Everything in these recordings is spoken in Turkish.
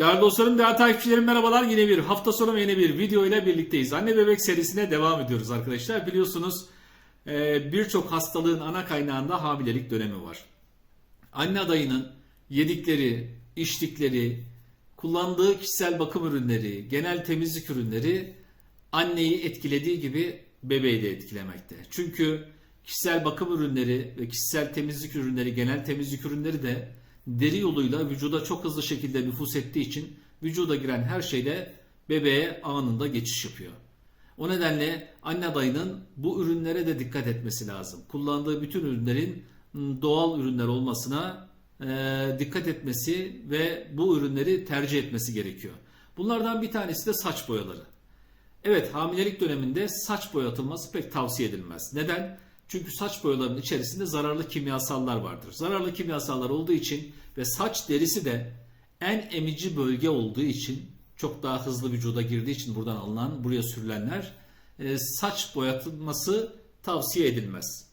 Değerli dostlarım, değerli takipçilerim merhabalar. Yine bir hafta sonu yeni bir video ile birlikteyiz. Anne bebek serisine devam ediyoruz arkadaşlar. Biliyorsunuz e, birçok hastalığın ana kaynağında hamilelik dönemi var. Anne adayının yedikleri, içtikleri, kullandığı kişisel bakım ürünleri, genel temizlik ürünleri anneyi etkilediği gibi bebeği de etkilemekte. Çünkü kişisel bakım ürünleri ve kişisel temizlik ürünleri, genel temizlik ürünleri de deri yoluyla vücuda çok hızlı şekilde nüfus ettiği için vücuda giren her şeyle bebeğe anında geçiş yapıyor. O nedenle anne adayının bu ürünlere de dikkat etmesi lazım. Kullandığı bütün ürünlerin ım, doğal ürünler olmasına dikkat etmesi ve bu ürünleri tercih etmesi gerekiyor. Bunlardan bir tanesi de saç boyaları. Evet hamilelik döneminde saç boyatılması pek tavsiye edilmez. Neden? Çünkü saç boyalarının içerisinde zararlı kimyasallar vardır. Zararlı kimyasallar olduğu için ve saç derisi de en emici bölge olduğu için çok daha hızlı vücuda girdiği için buradan alınan, buraya sürülenler e, saç boyatılması tavsiye edilmez.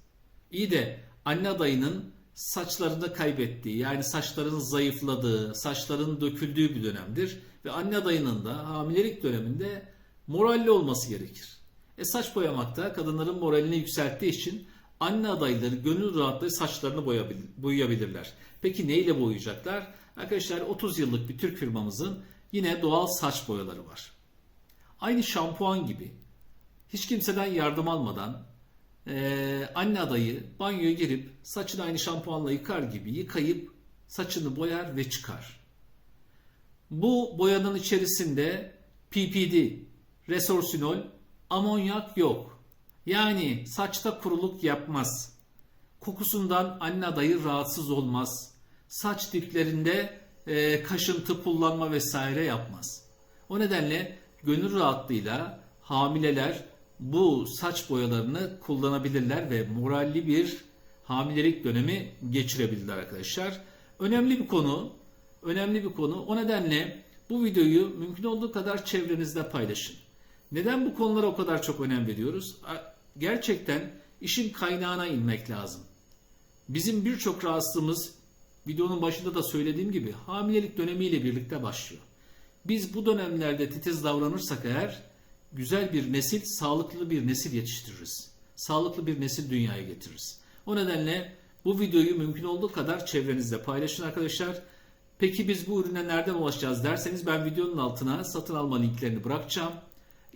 İyi de anne adayının saçlarını kaybettiği yani saçların zayıfladığı, saçların döküldüğü bir dönemdir. Ve anne adayının da hamilelik döneminde moralli olması gerekir. E saç boyamakta kadınların moralini yükselttiği için anne adayları gönül rahatlığı saçlarını boyayabilirler. Peki neyle boyayacaklar? Arkadaşlar 30 yıllık bir Türk firmamızın yine doğal saç boyaları var. Aynı şampuan gibi hiç kimseden yardım almadan eee, anne adayı banyoya girip saçını aynı şampuanla yıkar gibi yıkayıp saçını boyar ve çıkar. Bu boyanın içerisinde PPD, resorsinol, amonyak yok. Yani saçta kuruluk yapmaz. Kokusundan anne adayı rahatsız olmaz. Saç diplerinde e, kaşıntı, pullanma vesaire yapmaz. O nedenle gönül rahatlığıyla hamileler bu saç boyalarını kullanabilirler ve moralli bir hamilelik dönemi geçirebilirler arkadaşlar. Önemli bir konu. Önemli bir konu. O nedenle bu videoyu mümkün olduğu kadar çevrenizde paylaşın. Neden bu konulara o kadar çok önem veriyoruz? Gerçekten işin kaynağına inmek lazım. Bizim birçok rahatsızlığımız videonun başında da söylediğim gibi hamilelik dönemiyle birlikte başlıyor. Biz bu dönemlerde titiz davranırsak eğer güzel bir nesil, sağlıklı bir nesil yetiştiririz. Sağlıklı bir nesil dünyaya getiririz. O nedenle bu videoyu mümkün olduğu kadar çevrenizde paylaşın arkadaşlar. Peki biz bu ürüne nereden ulaşacağız derseniz ben videonun altına satın alma linklerini bırakacağım.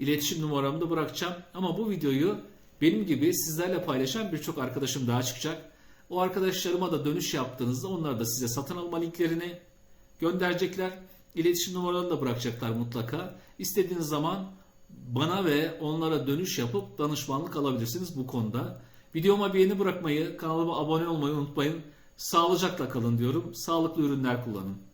İletişim numaramı da bırakacağım. Ama bu videoyu benim gibi sizlerle paylaşan birçok arkadaşım daha çıkacak. O arkadaşlarıma da dönüş yaptığınızda onlar da size satın alma linklerini gönderecekler. İletişim numaralarını da bırakacaklar mutlaka. İstediğiniz zaman bana ve onlara dönüş yapıp danışmanlık alabilirsiniz bu konuda. Videoma beğeni bırakmayı, kanalıma abone olmayı unutmayın. Sağlıcakla kalın diyorum. Sağlıklı ürünler kullanın.